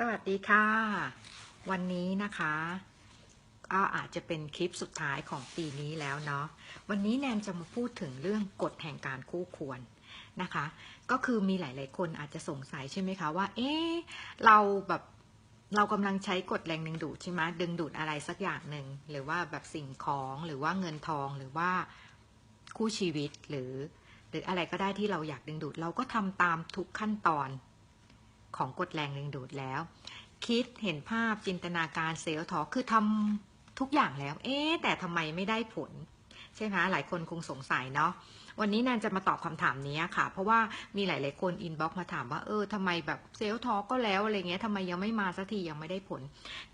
สวัสดีค่ะ วันนี้นะคะ ก็อาจจะเป็นคลิปสุดท้ายของปีนี้แล้วเนาะวันนี้แนนจะมาพูดถึงเรื่องกฎแห่งการคู่ควรนะคะ ก็คือมีหลาย ๆ คนอาจจะสงสัยใช่ไหมคะว่า เอ๊ะเราแบบเรากำลังใช้กฎแรงดึงดูดใช่ไหมดึงดูดอะไรสักอย่างหนึ่งหรือว่าแบบสิ่งของหรือว่าเงินทองหรือว่าคู่ชีวิตหรือ หรืออะไรก็ได้ที่เราอยากดึงดูด เราก็ทำตามทุกขั้นตอน ของกฎแรงดึงดูดแล้ว คิดเห็นภาพจินตนาการเซลล์ทอคือทำทุกอย่างแล้ว เอ๊แต่ทำไมไม่ได้ผล ใช่ไหมหลายคนคงสงสัยเนาะวันนี้แนนจะมาตอบคำถามนี้ค่ะ เพราะว่ามีหลาย ๆ คนอินบ็อกมาถามว่าเออทำไมแบบเซลล์ทอก็แล้วอะไรเงี้ยทำไมยังไม่มาสักทียังไม่ได้ผล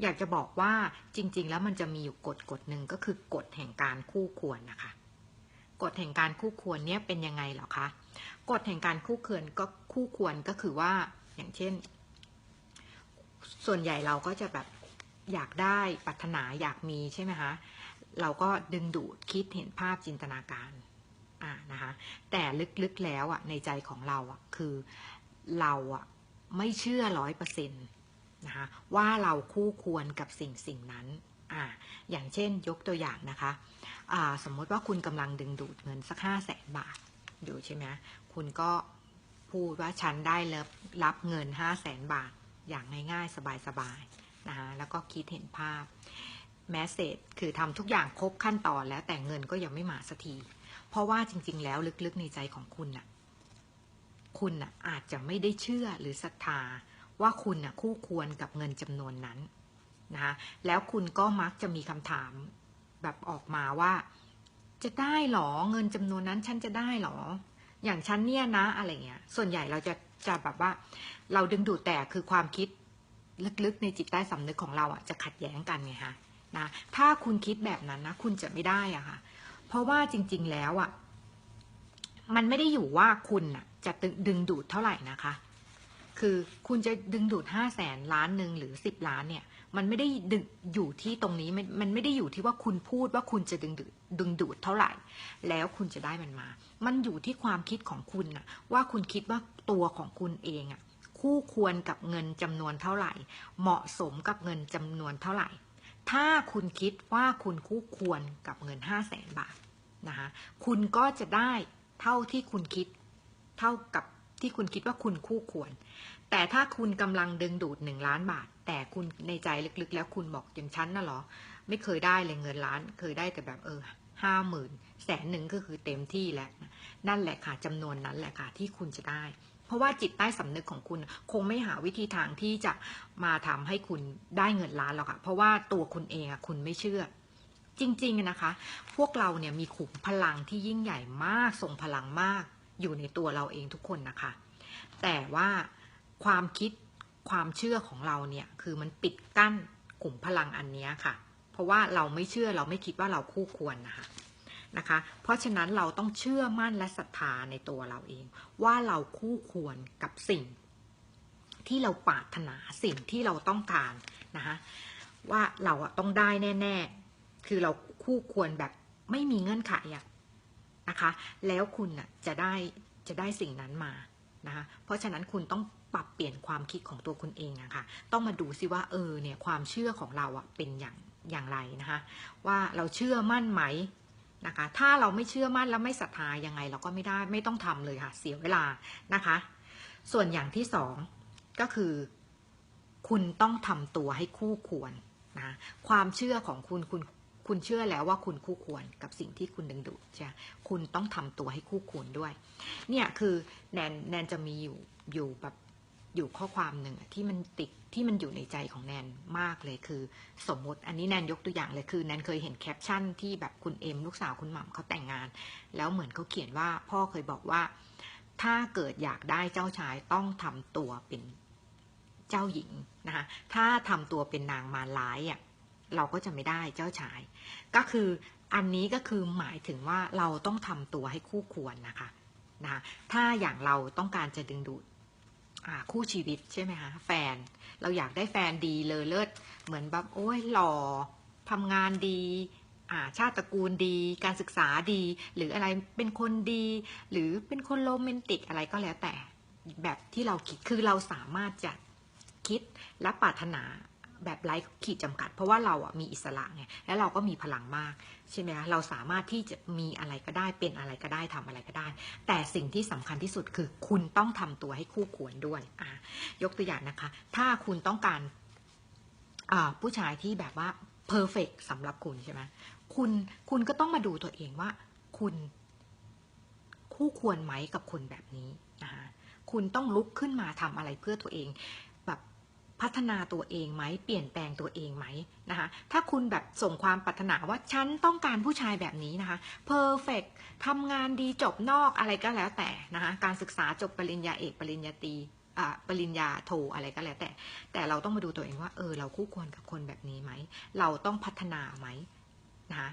อยากจะบอกว่าจริง ๆ แล้วมันจะมีอยู่กฎกฎหนึ่งก็คือกฎแห่งการคู่ควรนะคะกฎแห่งการคู่ควรเนี่ยเป็นยังไงหรอคะกฎแห่งการคู่ควรก็คู่ควรก็คือว่า อย่างเช่น ส่วนใหญ่เราก็จะแบบอยากได้ปรารถนาอยากมีใช่ไหมคะเราก็ดึงดูดคิดเห็นภาพจินตนาการอ่านะคะแต่ลึกๆแล้วอะในใจของเราอะคือเราอะไม่เชื่อร้อยเปอร์เซ็นต์นะคะว่าเราคู่ควรกับสิ่งสิ่งนั้นอ่าอย่างเช่นยกตัวอย่างนะคะอ่าสมมติว่าคุณกำลังดึงดูดเงินสักห้าแสนบาทอยู่ใช่ไหมคุณก็ พูดว่าฉันได้รับรับเงินห้าแสนบาท อย่างง่ายๆ สบายๆนะคะแล้วก็คิดเห็นภาพแมสเซจคือทำทุกอย่างครบขั้นตอนแล้วแต่เงินก็ยังไม่มาสักที เพราะว่าจริง ๆ แล้วลึกๆในใจของคุณน่ะ คุณน่ะอาจจะไม่ได้เชื่อหรือศรัทธาว่าคุณน่ะคู่ควรกับเงินจำนวนนั้นนะคะแล้วคุณก็มักจะมีคำถามแบบออกมาว่า จะได้หรอเงินจำนวนนั้นฉันจะได้หรอ อย่างฉันเนี่ยนะอะไรเงี้ย ส่วนใหญ่เราจะจะแบบว่า เราดึงดูดแต่คือความคิดลึกๆในจิตใต้สำนึกของเราอะจะขัดแย้งกันไงคะนะถ้าคุณคิดแบบนั้นนะคุณจะไม่ได้อะค่ะ เพราะว่าจริง ๆแล้วอะมันไม่ได้อยู่ว่าคุณอะจะดึงดูดเท่าไหร่นะคะ คือคุณจะดึงดูดห้าแสนล้านหนึ่งหรือสิบล้านเนี่ย มันไม่ได้ดึงอยู่ที่ตรงนี้มันมันไม่ได้อยู่ที่ว่าคุณพูดว่าคุณจะดึงดูดดึงดูดเท่าไหร่ แล้วคุณจะได้มันมา มันอยู่ที่ความคิดของคุณน่ะว่าคุณคิดว่าตัวของคุณเองอะคู่ควรกับเงินจำนวนเท่าไหร่ เหมาะสมกับเงินจำนวนเท่าไหร่ ถ้าคุณคิดว่าคุณคู่ควรกับเงินห้าแสนบาทนะคะคุณก็จะได้เท่าที่คุณคิดเท่ากับที่คุณคิดว่าคุณคู่ควร แต่ถ้าคุณกำลังดึงดูดหนึ่งล้านบาท แต่คุณในใจลึกๆ แล้วคุณบอกอย่างฉันน่ะเหรอ ไม่เคยได้เลยเงินล้าน เคยได้แต่แบบเออห้าหมื่นแสนหนึ่งก็คือเต็มที่แล้ว นั่นแหละค่ะจำนวนนั้นแหละค่ะที่คุณจะได้ เพราะว่าจิตใต้สำนึกของคุณคงไม่หาวิธีทางที่จะมาทำให้คุณได้เงินล้านหรอกค่ะ เพราะว่าตัวคุณเองอะคุณไม่เชื่อจริงๆนะคะ พวกเราเนี่ยมีขุมพลังที่ยิ่งใหญ่มากทรงพลังมากอยู่ในตัวเราเองทุกคนนะคะ แต่ว่า ความคิดความเชื่อของเราเนี่ยคือมันปิดกั้นกลุ่มพลังอันนี้ค่ะ เพราะว่าเราไม่เชื่อเราไม่คิดว่าเราคู่ควรนะคะนะคะ เพราะฉะนั้นเราต้องเชื่อมั่นและศรัทธาในตัวเราเอง ว่าเราคู่ควรกับสิ่ง ที่เราปรารถนาสิ่งที่เราต้องการนะคะว่าเราต้องได้แน่ ๆ คือเราคู่ควรแบบไม่มีเงื่อนไขอะนะคะ แล้วคุณอะจะได้จะได้สิ่งนั้นมานะคะเพราะฉะนั้นคุณต้อง ปรับเปลี่ยนความคิดของตัวคุณเองอะคะ่ะ ต้องมาดูซิว่าเออเนี่ยความเชื่อของเราอะเป็นอย่างอย่างไรนะคะ ว่าเราเชื่อมั่นไหมนะคะ ถ้าเราไม่เชื่อมั่นแล้วไม่ศรัทธายังไงเราก็ไม่ได้ไม่ต้องทำเลยค่ะ เสียเวลานะคะ ส่วนอย่างที่สองก็คือ คุณต้องทำตัวให้คู่ควรนะความเชื่อของคุณคุณคุณเชื่อแล้วว่าคุณคู่ควรกับสิ่งที่คุณดึงดูดใช่คุณต้องทำตัวให้คู่ควรด้วย เนี่ยคือแนนแนนจะมีอยู่อยู่แบบ อยู่ข้อความหนึ่งที่มันติดที่มันอยู่ในใจของแนนมากเลยคือ สมมติอันนี้แนนยกตัวอย่างเลยคือแนนเคยเห็นแคปชั่นที่แบบคุณเอ็มลูกสาวคุณหม่ำเขาแต่งงาน แล้วเหมือนเขาเขียนว่าพ่อเคยบอกว่า ถ้าเกิดอยากได้เจ้าชายต้องทำตัวเป็นเจ้าหญิงนะคะถ้าทำตัวเป็นนางมารร้ายอะเราก็จะไม่ได้เจ้าชาย ก็คืออันนี้ก็คือหมายถึงว่าเราต้องทำตัวให้คู่ควรนะคะนะถ้าอย่างเราต้องการจะดึงดูด คู่ชีวิตใช่ไหมคะแฟน เราอยากได้แฟนดีเลอเลิศเหมือนแบบโอ้ยหล่อทำงานดีชาติตระกูลดี การศึกษาดี หรืออะไรเป็นคนดี หรือเป็นคนโรแมนติกอะไรก็แล้วแต่แบบที่เราคิดคือเราสามารถจะคิดและปรารถนา แบบไร้ขีดจำกัด เพราะว่าเราอะมีอิสระไงและเราก็มีพลังมากใช่ไหมคะเราสามารถที่จะมีอะไรก็ได้เป็นอะไรก็ได้ทำอะไรก็ได้ แต่สิ่งที่สำคัญที่สุดคือคุณต้องทำตัวให้คู่ควรด้วยอะยกตัวอย่างนะคะ ถ้าคุณต้องการผู้ชายที่แบบว่าเพอร์เฟกสำหรับคุณใช่ไหมคุณคุณก็ต้องมาดูตัวเองว่า คุณคู่ควรไหมกับคนแบบนี้นะคะคุณต้องลุกขึ้นมาทำอะไรเพื่อตัวเอง พัฒนาตัวเองไหมเปลี่ยนแปลงตัวเองไหมนะคะถ้าคุณแบบส่งความปรารถนาว่าฉันต้องการผู้ชายแบบนี้นะคะเพอร์เฟกทำงานดีจบนอกอะไรก็แล้วแต่นะคะการศึกษาจบปริญญาเอกปริญญาตรีปริญญาโทอะไรก็แล้วแต่ แต่เราต้องมาดูตัวเองว่าเออเราคู่ควรกับคนแบบนี้ไหม เราต้องพัฒนาไหมนะคะ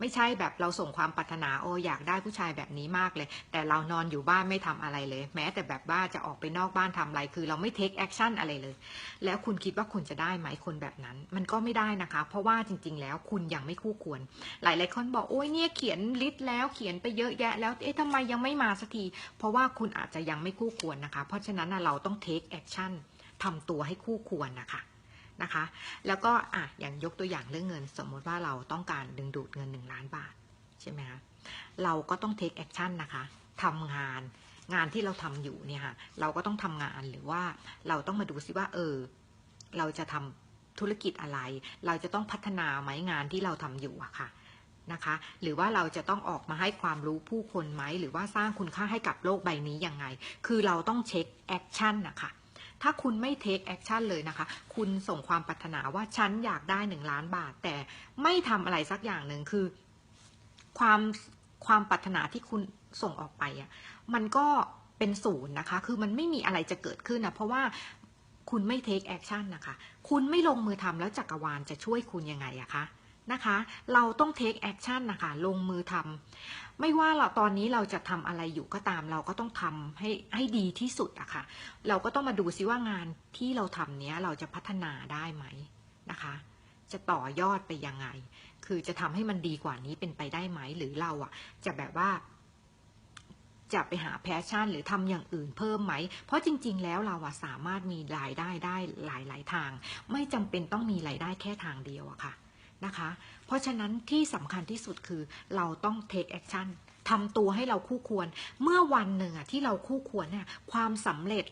ไม่ใช่แบบเราส่งความปรารถนาโออยากได้ผู้ชายแบบนี้มากเลย แต่เรานอนอยู่บ้านไม่ทำอะไรเลย แม้แต่แบบว่าจะออกไปนอกบ้านทำอะไร คือเราไม่เทคแอคชั่นอะไรเลย แล้วคุณคิดว่าคุณจะได้ไหมคนแบบนั้น มันก็ไม่ได้นะคะ เพราะว่าจริง ๆ แล้วคุณยังไม่คู่ควร หลายๆคนบอกโอ้ยเนี่ยเขียนลิสต์แล้วเขียนไปเยอะแยะ แล้วเอ๊ะทำไมยังไม่มาสักที เพราะว่าคุณอาจจะยังไม่คู่ควรนะคะ เพราะฉะนั้นเราต้องเทคแอคชั่นทำตัวให้คู่ควรนะคะ นะคะ แล้วก็อะอย่างยกตัวอย่างเรื่องเงิน สมมติว่าเราต้องการดึงดูดเงินหนึ่งล้านบาทใช่ไหมคะเราก็ต้องเทคแอคชั่นนะคะทำงานงานที่เราทำอยู่เนี่ยค่ะเราก็ต้องทำงานหรือว่าเราต้องมาดูซิว่า เออ เราจะทำธุรกิจอะไร เราจะต้องพัฒนาไหมงานที่เราทำอยู่อะค่ะนะคะ หรือว่าเราจะต้องออกมาให้ความรู้ผู้คนไหม หรือว่าสร้างคุณค่าให้กับโลกใบนี้ยังไง คือเราต้องเช็คแอคชั่นนะคะ ถ้าคุณไม่เทคแอคชั่นเลยนะคะ คุณส่งความปรารถนาว่าฉันอยากได้หนึ่งล้านบาท แต่ไม่ทำอะไรสักอย่างหนึ่งคือ ความความปรารถนาที่คุณส่งออกไปอะมันก็เป็นศูนย์นะคะ คือมันไม่มีอะไรจะเกิดขึ้นนะเพราะว่าคุณไม่เทคแอคชั่นนะคะ คุณไม่ลงมือทำแล้วจักรวาลจะช่วยคุณยังไงอะคะ นะคะ เราต้องเทคแอคชั่นนะคะ ลงมือทำไม่ว่าเราตอนนี้เราจะทำอะไรอยู่ก็ตาม เราก็ต้องทำให้ให้ดีที่สุดอะคะ่ะ เราก็ต้องมาดูซิว่างานที่เราทำเนี้ยเราจะพัฒนาได้ไหมนะคะ จะต่อยอดไปยังไง คือจะทำให้มันดีกว่านี้เป็นไปได้ไหม หรือเราอะจะแบบว่าจะไปหาแพชชั่นหรือทำอย่างอื่นเพิ่มไหม เพราะจริง ๆ แล้วเราอะสามารถมีรายได้ได้หลาย ๆ ทาง ไม่จำเป็นต้องมีรายได้แค่ทางเดียวอะค่ะ นะคะ เพราะฉะนั้นที่สำคัญที่สุดคือเราต้อง take action ทำตัวให้เราคู่ควร เมื่อวันหนึ่งอะที่เราคู่ควรเนี่ยความสำเร็จ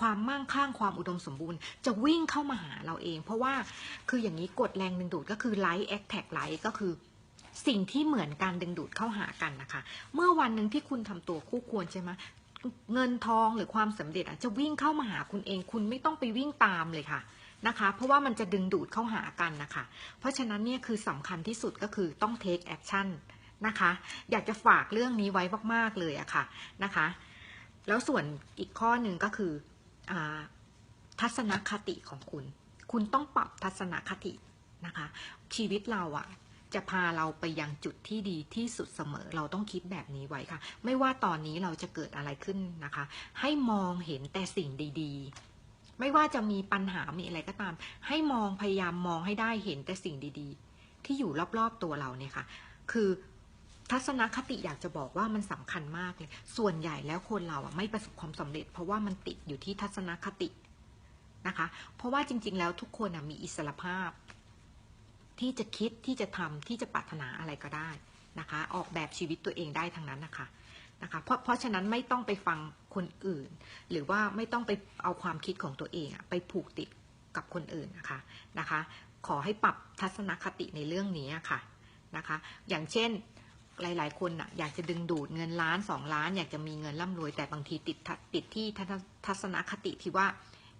ความมั่งคั่งความอุดมสมบูรณ์ จะวิ่งเข้ามาหาเราเอง เพราะว่าคืออย่างนี้กฎแรงดึงดูดก็คือไลท์แอคแท็กไลท์ก็คือสิ่งที่เหมือนการดึงดูดเข้าหากันนะคะ เมื่อวันหนึ่งที่คุณทำตัวคู่ควรใช่ไหมเงินทองหรือความสำเร็จอะจะวิ่งเข้ามาหาคุณเอง คุณไม่ต้องไปวิ่งตามเลยค่ะ นะคะ เพราะว่ามันจะดึงดูดเข้าหากันนะคะ เพราะฉะนั้นเนี่ยคือสำคัญที่สุดก็คือต้อง take action นะคะ อยากจะฝากเรื่องนี้ไว้มาก ๆ เลยอะค่ะนะคะ แล้วส่วนอีกข้อหนึ่งก็คืออทัศนคติของคุณ คุณต้องปรับทัศนคตินะคะ ชีวิตเราอะจะพาเราไปยังจุดที่ดีที่สุดเสมอ เราต้องคิดแบบนี้ไว้ค่ะ ไม่ว่าตอนนี้เราจะเกิดอะไรขึ้นนะคะ ให้มองเห็นแต่สิ่งดี ๆ ไม่ว่าจะมีปัญหามีอะไรก็ตาม ให้มองพยายามมองให้ได้เห็นแต่สิ่งดีๆ ที่อยู่รอบๆตัวเราเนี่ยค่ะ คือทัศนคติอยากจะบอกว่ามันสำคัญมากเลย ส่วนใหญ่แล้วคนเราอะไม่ประสบความสำเร็จ เพราะว่ามันติดอยู่ที่ทัศนคตินะคะ เพราะว่าจริง ๆ แล้วทุกคนมีอิสระภาพ ที่จะคิดที่จะทำที่จะปรารถนาอะไรก็ได้นะคะ ออกแบบชีวิตตัวเองได้ทั้งนั้นนะคะนะคะเพราะเพราะฉะนั้นไม่ต้องไปฟัง คนอื่น หรือว่าไม่ต้องไปเอาความคิดของตัวเองไปผูกติดกับคนอื่นนะคะนะคะ ขอให้ปรับทัศนคติในเรื่องนี้ค่ะนะคะ อย่างเช่นหลาย ๆ คนอยากจะดึงดูดเงินล้านสองล้าน อยากจะมีเงินร่ำรวย แต่บางทีติดติดที่ทัศนคติที่ว่า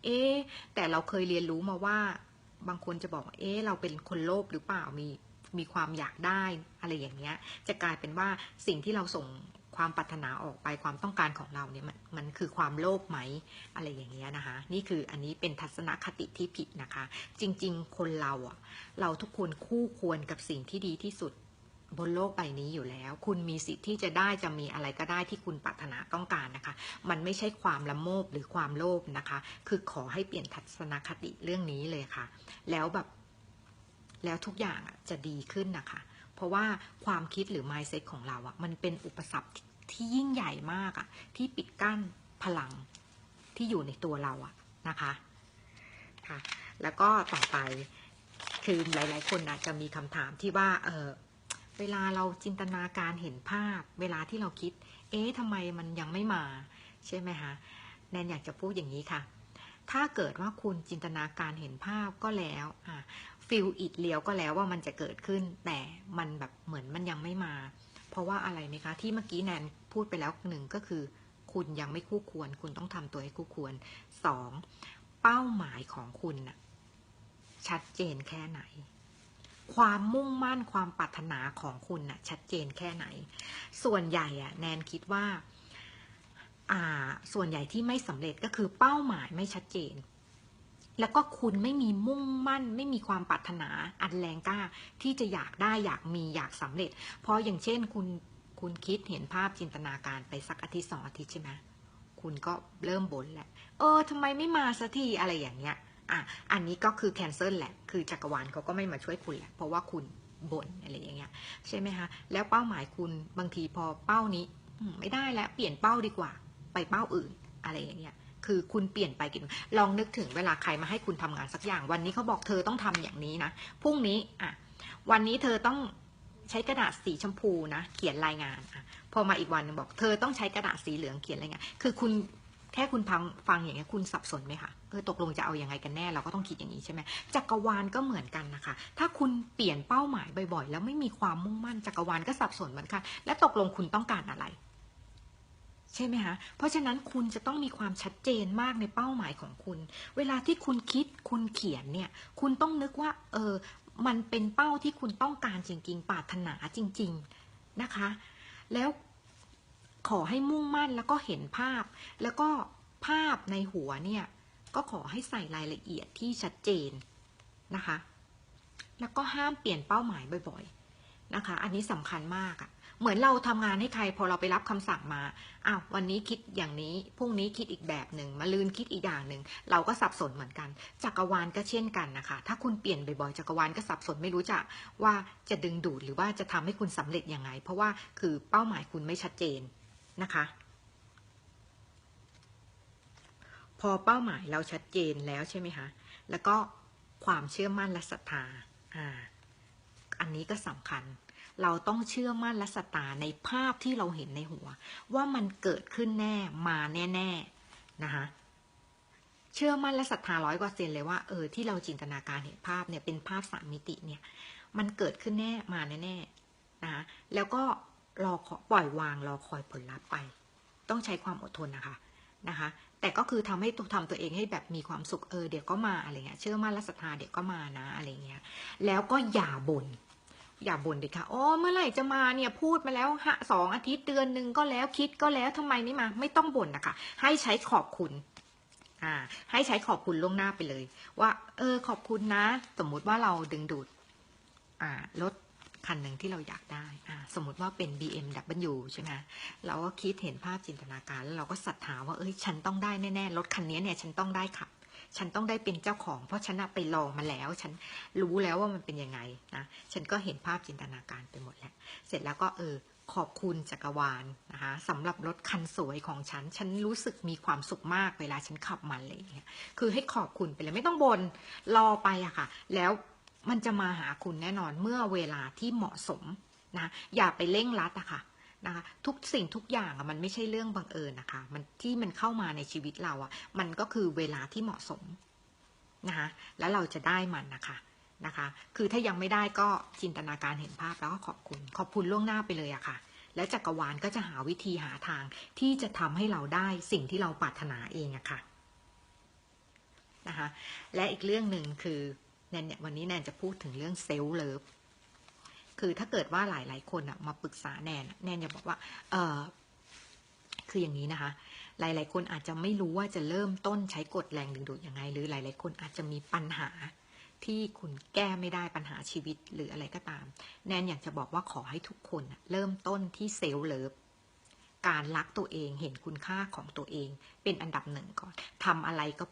เอ๊แต่เราเคยเรียนรู้มาว่า บางคนจะบอกเอ๊เราเป็นคนโลภหรือเปล่ามีมีความอยากได้อะไรอย่างเงี้ย จะกลายเป็นว่าสิ่งที่เราส่ง ความปรารถนาออกไปความต้องการของเราเนี่ยมันมันคือความโลภไหมอะไรอย่างเงี้ยนะคะ นี่คืออันนี้เป็นทัศนคติที่ผิดนะคะ จริงๆ คนเราอะเราทุกคนคู่ควรกับสิ่งที่ดีที่สุดบนโลกใบนี้อยู่แล้ว คุณมีสิทธิ์ที่จะได้จะมีอะไรก็ได้ที่คุณปรารถนาต้องการนะคะ มันไม่ใช่ความละโมบหรือความโลภนะคะ คือขอให้เปลี่ยนทัศนคติเรื่องนี้เลยค่ะ แล้วแบบ แล้วทุกอย่างจะดีขึ้นนะคะ เพราะว่าความคิดหรือ mindset ของเราอะ มันเป็นอุปสรรค ที่ยิ่งใหญ่มากอะที่ปิดกั้นพลังที่อยู่ในตัวเราอะนะคะค่ะแล้วก็ต่อไปคือหลาย ๆ คนอาจจะมีคำถามที่ว่าเออเวลาเราจินตนาการเห็นภาพ เวลาที่เราคิด เอ๊ะทำไมมันยังไม่มา ใช่ไหมคะแนนอยากจะพูดอย่างนี้ค่ะ ถ้าเกิดว่าคุณจินตนาการเห็นภาพก็แล้วอะฟิลอิดเลียวก็แล้วว่ามันจะเกิดขึ้น แต่มันแบบเหมือนมันยังไม่มา เพราะว่าอะไรไหมคะ ที่เมื่อกี้แนนพูดไปแล้วหนึ่งก็คือ คุณยังไม่คู่ควร คุณต้องทำตัวให้คู่ควรสองเป้าหมายของคุณน่ะชัดเจนแค่ไหน ความมุ่งมั่นความปรารถนาของคุณน่ะ ชัดเจนแค่ไหน ส่วนใหญ่อะแนนคิดว่า อ่า ส่วนใหญ่ที่ไม่สำเร็จก็คือเป้าหมายไม่ชัดเจน แล้วก็คุณไม่มีมุ่งมั่น ไม่มีความปรารถนาอันแรงกล้าที่จะอยากได้อยากมีอยากสำเร็จ เพราะอย่างเช่นคุณคุณคิดเห็นภาพจินตนาการไปสักอาทิตย์สองอาทิตย์ใช่ไหมคุณก็เริ่มบ่นแหละ เออทำไมไม่มาสักทีอะไรอย่างเงี้ย อะ อันนี้ก็คือแคนเซิลแหละ คือจักรวาลเขาก็ไม่มาช่วยคุณแหละ เพราะว่าคุณบ่นอะไรอย่างเงี้ย ใช่ไหมคะ แล้วเป้าหมายคุณบางทีพอเป้านี้ ไม่ได้แล้ว เปลี่ยนเป้าดีกว่า ไปเป้าอื่นอะไรอย่างเงี้ย คือคุณเปลี่ยนไปกินลองนึกถึงเวลาใครมาให้คุณทำงานสักอย่าง วันนี้เขาบอกเธอต้องทำอย่างนี้นะพรุ่งนี้อะวันนี้เธอต้องใช้กระดาษสีชมพูนะ เขียนรายงานอพอมาอีกวันนึงบอก เธอต้องใช้กระดาษสีเหลืองเขียนรายงานคือคุณแค่คุณฟังฟังอย่างเงี้คุณสับสนไหมคะเออตกลงจะเอาอยัางไงกันแน่เราก็ต้องคิดอย่างนี้ใช่ไหมจักรวาลก็เหมือนกันนะคะ ถ้าคุณเปลี่ยนเป้าหมายบ่อยๆ แล้วไม่มีความมุ่งมั่นจักรวาลก็สับสนเหมือนกัน และตกลงคุณต้องการอะไร ใช่ไหมคะ เพราะฉะนั้นคุณจะต้องมีความชัดเจนมากในเป้าหมายของคุณ เวลาที่คุณคิดคุณเขียนเนี่ย คุณต้องนึกว่า เออ มันเป็นเป้าที่คุณต้องการจริง ๆ ปรารถนาจริง ๆ นะคะ แล้วขอให้มุ่งมั่นแล้วก็เห็นภาพ แล้วก็ภาพในหัวเนี่ย ก็ขอให้ใส่รายละเอียดที่ชัดเจนนะคะ แล้วก็ห้ามเปลี่ยนเป้าหมายบ่อย ๆ นะคะ อันนี้สำคัญมากอะ่ะ เหมือนเราทำงานให้ใครพอเราไปรับคำสั่งมาอ้าววันนี้คิดอย่างนี้พรุ่งนี้คิดอีกแบบหนึ่งมาลืนคิดอีกอย่างหนึ่งเราก็สับสนเหมือนกัน จักรวาลก็เช่นกันนะคะ ถ้าคุณเปลี่ยนบ่อยๆจักรวาลก็สับสนไม่รู้จะว่าจะดึงดูดหรือว่าจะทำให้คุณสำเร็จยังไง เพราะว่าคือเป้าหมายคุณไม่ชัดเจนนะคะพอเป้าหมายเราชัดเจนแล้วใช่ไหมคะ แล้วก็ความเชื่อมั่นและศรัทธา อ่า อันนี้ก็สำคัญ เราต้องเชื่อมั่นและศรัทธาในภาพที่เราเห็นในหัว ว่ามันเกิดขึ้นแน่มาแน่ๆนะคะเชื่อมั่นและศรัทธาร้อยกว่าเซนเลยว่าเออที่เราจินตนาการเห็นภาพเนี่ยเป็นภาพสามมิติเนี่ย มันเกิดขึ้นแน่มาแน่ๆนะคะแล้วก็รอขอปล่อยวางรอคอยผลลัพธ์ไป ต้องใช้ความอดทนนะคะนะคะ แต่ก็คือทำให้ตัวทำตัวเองให้แบบมีความสุขเออเดี๋ยวก็มาอะไรเงี้ยเชื่อมั่นและศรัทธาเดี๋ยวก็มานะอะไรเงี้ยแล้วก็อย่าบ่น อย่าบ่นเด็ดค่ะโอ้เมื่อไหร่จะมาเนี่ยพูดมาแล้วฮะสองอาทิตย์เดือนหนึ่งก็แล้วคิดก็แล้วทำไมไม่มา ไม่ต้องบ่นนะคะ ให้ใช้ขอบคุณอ่าให้ใช้ขอบคุณล่วงหน้าไปเลย ว่า เออ ขอบคุณนะ สมมุติว่าเราดึงดูดอ่ารถคันหนึ่งที่เราอยากได้อ่าสมมติว่าเป็น BMW ใช่ไหมเราก็คิดเห็นภาพจินตนาการแล้วเราก็ศรัทธาว่าเอ้ยฉันต้องได้แน่ๆรถคันนี้เนี่ยฉันต้องได้ขับ ฉันต้องได้เป็นเจ้าของ เพราะฉันไปลองมาแล้ว ฉันรู้แล้วว่ามันเป็นยังไงนะฉันก็เห็นภาพจินตนาการไปหมดแล้ว เสร็จแล้วก็เออขอบคุณจักรวาลนะคะสำหรับรถคันสวยของฉัน ฉันรู้สึกมีความสุขมากเวลาฉันขับมันเลยางเงี้ยคือให้ขอบคุณไปเลยไม่ต้องบนรอไปอะค่ะ แล้วมันจะมาหาคุณแน่นอนเมื่อเวลาที่เหมาะสมนะอย่าไปเร่งรัดอะค่ะ นะคะทุกสิ่งทุกอย่างอะมันไม่ใช่เรื่องบังเอิญนะคะ มันที่มันเข้ามาในชีวิตเราอะมันก็คือเวลาที่เหมาะสมนะคะแล้วเราจะได้มันนะคะนะคะ คือถ้ายังไม่ได้ก็จินตนาการเห็นภาพแล้วก็ขอบคุณ ขอบคุณล่วงหน้าไปเลยอะค่ะ แล้วจักรวาลก็จะหาวิธีหาทางที่จะทำให้เราได้สิ่งที่เราปรารถนาเองอะค่ะนะคะและอีกเรื่องหนึ่งคือแนนเนี่ยวันนี้แนนจะพูดถึงเรื่องเซลล์เลิฟ คือถ้าเกิดว่าหลายๆคนอะมาปรึกษาแนนแนนจะบอกว่าเออคืออย่างนี้นะคะ หลายๆ คนอาจจะไม่รู้ว่าจะเริ่มต้นใช้กฎแรงดึงดูดยังไง หรือหลาย ๆ คนอาจจะมีปัญหาที่คุณแก้ไม่ได้ปัญหาชีวิตหรืออะไรก็ตาม แนนอยากจะบอกว่าขอให้ทุกคนเริ่มต้นที่เซลล์เลิฟการรักตัวเองเห็นคุณค่าของตัวเอง เป็นอันดับหนึ่งก่อนทำอะไรก็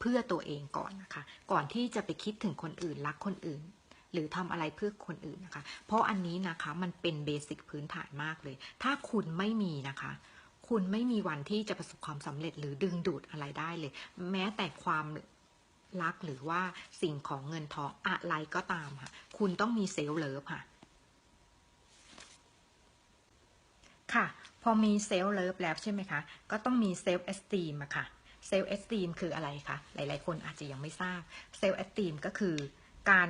เพื่อตัวเองก่อนนะคะ ก่อนที่จะไปคิดถึงคนอื่นรักคนอื่น หรือทำอะไรเพื่อคนอื่นนะคะ เพราะอันนี้นะคะมันเป็นเบสิกพื้นฐานมากเลย ถ้าคุณไม่มีนะคะคุณไม่มีวันที่จะประสบความสำเร็จหรือดึงดูดอะไรได้เลย แม้แต่ความรักหรือว่าสิ่งของเงินทองอะไรก็ตามค่ะ คุณต้องมีเซลล์เลิฟค่ะ ค่ะ พอมีเซลล์เลิฟแล้วใช่ไหมคะ ก็ต้องมีเซลฟ์เอสตีมอะค่ะเซลฟ์เอสตีมคืออะไรคะหลาย ๆ คนอาจจะยังไม่ทราบเซลฟ์เอสตีมก็คือการ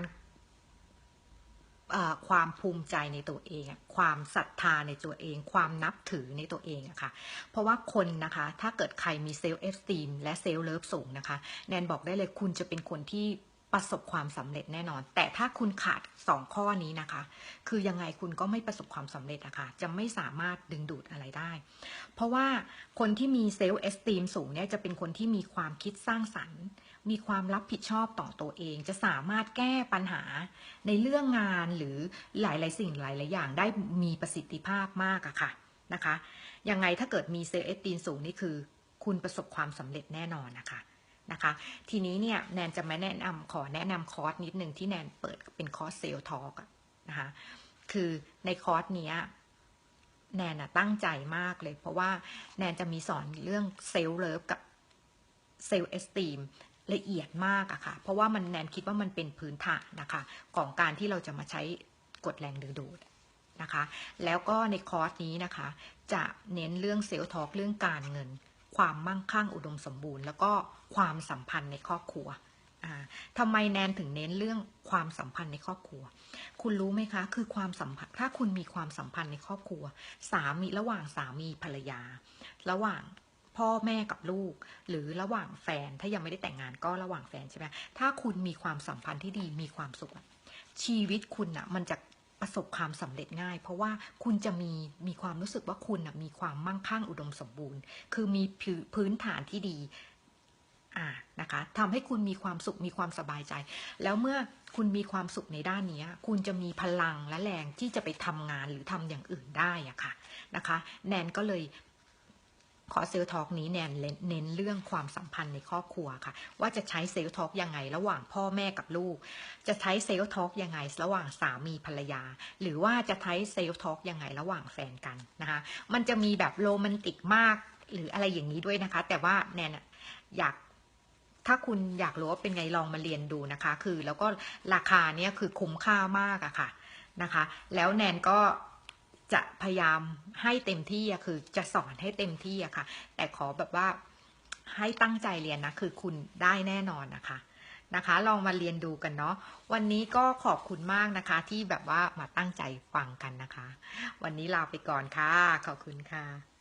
ความภูมิใจในตัวเอง ความศรัทธาในตัวเอง ความนับถือในตัวเองอะค่ะ เพราะว่าคนนะคะ ถ้าเกิดใครมีเซลล์เอสตีมและเซลล์เลิฟสูงนะคะ แนนบอกได้เลยคุณจะเป็นคนที่ ประสบความสำเร็จแน่นอน แต่ถ้าคุณขาดสองข้อนี้นะคะ คือยังไงคุณก็ไม่ประสบความสำเร็จอะค่ะจะไม่สามารถดึงดูดอะไรได้ เพราะว่าคนที่มีเซลล์เอสตีมสูงเนี่ยจะเป็นคนที่มีความคิดสร้างสรรค์ มีความรับผิดชอบต่อตัวเอง จะสามารถแก้ปัญหาในเรื่องงานหรือหลาย ๆ สิ่งหลาย ๆ อย่างได้มีประสิทธิภาพมากอะค่ะนะคะยังไงถ้าเกิดมีเซลล์เอสตีมสูงนี่คือ คุณประสบความสำเร็จแน่นอนนะคะ นะคะ ทีนี้เนี่ยแนนจะมาแนะนำขอแนะนำคอร์สนิดหนึ่งที่แนนเปิดเป็นคอร์สเซลทอล์กนะคะคือในคอร์สนี้แนนตั้งใจมากเลย เพราะว่าแนนจะมีสอนเรื่องเซลล์เลิฟกับเซลล์เอสตีมละเอียดมากอะค่ะ เพราะว่ามันแนนคิดว่ามันเป็นพื้นฐานนะคะ ของการที่เราจะมาใช้กดแรงดึงดูดนะคะ แล้วก็ในคอร์สนี้นะคะ จะเน้นเรื่องเซลล์ทอล์กเรื่องการเงิน ความมั่งคั่งอุดมสมบูรณ์ แล้วก็ความสัมพันธ์ในครอบครัวอ่าทำไมแนนถึงเน้นเรื่องความสัมพันธ์ในครอบครัว คุณรู้ไหมคะ คือความสัมพันธ์ ถ้าคุณมีความสัมพันธ์ในครอบครัว สามีระหว่างสามีภรรยา ระหว่างพ่อแม่กับลูก หรือระหว่างแฟน ถ้ายังไม่ได้แต่งงานก็ระหว่างแฟนใช่ไหมถ้าคุณมีความสัมพันธ์ที่ดี มีความสุข ชีวิตคุณอะมันจะ ประสบความสำเร็จง่าย เพราะว่าคุณจะมีมีความรู้สึกว่าคุณนะมีความมั่งคั่งอุดมสมบูรณ์ คือมีพื้นฐานที่ดีอ่านะคะทำให้คุณมีความสุขมีความสบายใจ แล้วเมื่อคุณมีความสุขในด้านนี้ คุณจะมีพลังและแรงที่จะไปทำงานหรือทำอย่างอื่นได้อะค่ะนะคะ แนนก็เลย ขอเซลล์ทอกนี้แนนเน้นเรื่องความสัมพันธ์ในครอบครัวค่ะ ว่าจะใช้เซลล์ทอกยังไงระหว่างพ่อแม่กับลูก จะใช้เซลล์ทอกยังไงระหว่างสามีภรรยา หรือว่าจะใช้เซลล์ทอกยังไงระหว่างแฟนกันนะคะมันจะมีแบบโรแมนติกมากหรืออะไรอย่างนี้ด้วยนะคะ แต่ว่าแนนอะอยากถ้าคุณอยากรู้ว่าเป็นไงลองมาเรียนดูนะคะ คือแล้วก็ราคาเนี้ยคือคุ้มค่ามากอะค่ะนะคะ แล้วแนนก็ จะพยายามให้เต็มที่อะคือจะสอนให้เต็มที่อะค่ะ แต่ขอแบบว่าให้ตั้งใจเรียนนะ คือคุณได้แน่นอนนะคะนะคะ ลองมาเรียนดูกันเนาะวันนี้ก็ขอบคุณมากนะคะ ที่แบบว่ามาตั้งใจฟังกันนะคะ วันนี้ลาไปก่อนค่ะ ขอบคุณค่ะ